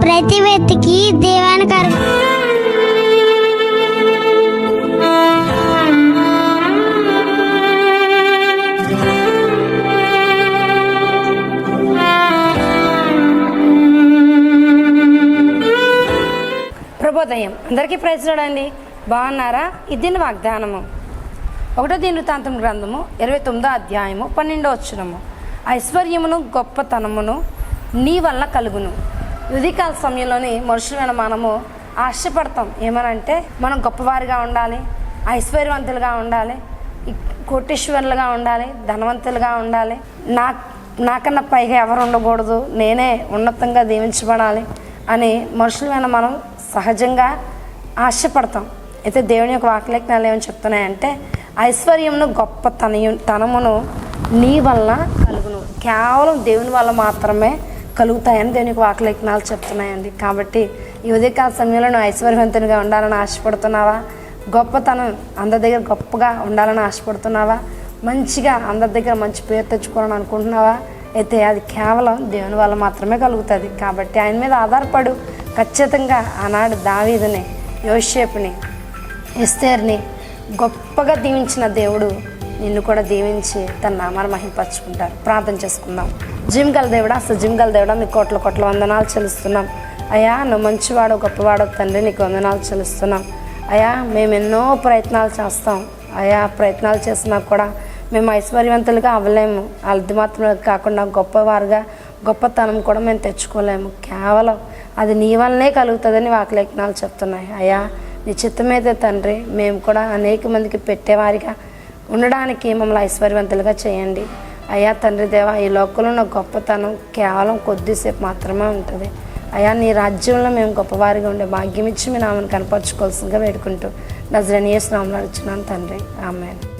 ప్రతి వ్యక్తికి దేవానికి ప్రభోదయం అందరికీ ప్రయత్నండి బాగున్నారా? ఇది వాగ్దానము. ఒకటో దినవృత్తాంతం గ్రంథము ఇరవై తొమ్మిదో అధ్యాయము పన్నెండో వచ్చునము ఐశ్వర్యమును గొప్పతనమును నీ వల్ల కలుగును. ఉదయకాల సమయంలోని మనుషులైన మనము ఆశపడతాం. ఏమనంటే మనం గొప్పవారిగా ఉండాలి ఐశ్వర్యవంతులుగా ఉండాలి కోటేశ్వరులుగా కోటీశ్వరులుగా ఉండాలి ధనవంతులుగా ఉండాలి. నా నాకన్నా పైగా ఎవరు ఉండకూడదు నేనే ఉన్నతంగా దీవించబడాలి అని మనుషులమైన మనం సహజంగా ఆశపడతాం. అయితే దేవుని యొక్క వాక్యలేఖనాలు ఏమని చెప్తున్నాయంటే ఐశ్వర్యమును గొప్ప తనయు తనమును నీ వల్ల కలుగును. కేవలం దేవుని వల్ల మాత్రమే కలుగుతాయని దేవునికి వాకలేఖనాలు చెప్తున్నాయండి. కాబట్టి ఈ ఉదయకాల సమయంలో నువ్వు ఐశ్వర్యవంతునిగా ఉండాలని ఆశపడుతున్నావా? గొప్పతనం అందరి దగ్గర గొప్పగా ఉండాలని ఆశపడుతున్నావా? మంచిగా అందరి దగ్గర మంచి పేరు తెచ్చుకోవాలని అనుకుంటున్నావా? అయితే అది కేవలం దేవుని వల్ల మాత్రమే కలుగుతుంది. కాబట్టి ఆయన మీద ఆధారపడు ఖచ్చితంగా ఆనాడు దావీదుని యోషేపుని ఎస్తేర్ని గొప్పగా దీవించిన దేవుడు నిన్ను కూడా దీవించి తన నామాన్ని మహింపరచుకుంటారు ప్రార్థన చేసుకుందాం. జిమ్ గల దేవుడా అసలు జిమ్ గల దేవుడా మీ కోట్ల కోట్ల వందనాలు చెల్లిస్తున్నాం. అయ్యా నువ్వు మంచివాడు గొప్పవాడు తండ్రి నీకు వందనాలు చెల్లిస్తున్నాం. అయ్యా మేము ఎన్నో ప్రయత్నాలు చేస్తాం. అయ్యా ప్రయత్నాలు చేసినా కూడా మేము ఐశ్వర్యవంతులుగా అవ్వలేము. అది మాత్రమే కాకుండా గొప్పవారుగా గొప్పతనం కూడా మేము తెచ్చుకోలేము. కేవలం అది నీ వల్లనే కలుగుతుందని వాక్యలేఖనాలు చెప్తున్నాయి. అయ్యా నీ చిత్తమైతే తండ్రి మేము కూడా అనేక మందికి పెట్టేవారిగా ఉండడానికి మమ్మల్ని ఐశ్వర్యవంతులుగా చేయండి. అయ్యా తండ్రి దేవ ఈ లోకంలో నా గొప్పతనం కేవలం కొద్దిసేపు మాత్రమే ఉంటుంది. అయ్యా నీ రాజ్యంలో మేము గొప్పవారిగా ఉండే భాగ్యం ఇచ్చి మీ నామని కనపరచుకోవాల్సిందిగా వేడుకుంటూ నజరనీయ స్నామలు అడుచున్నాను తండ్రి. ఆమెను.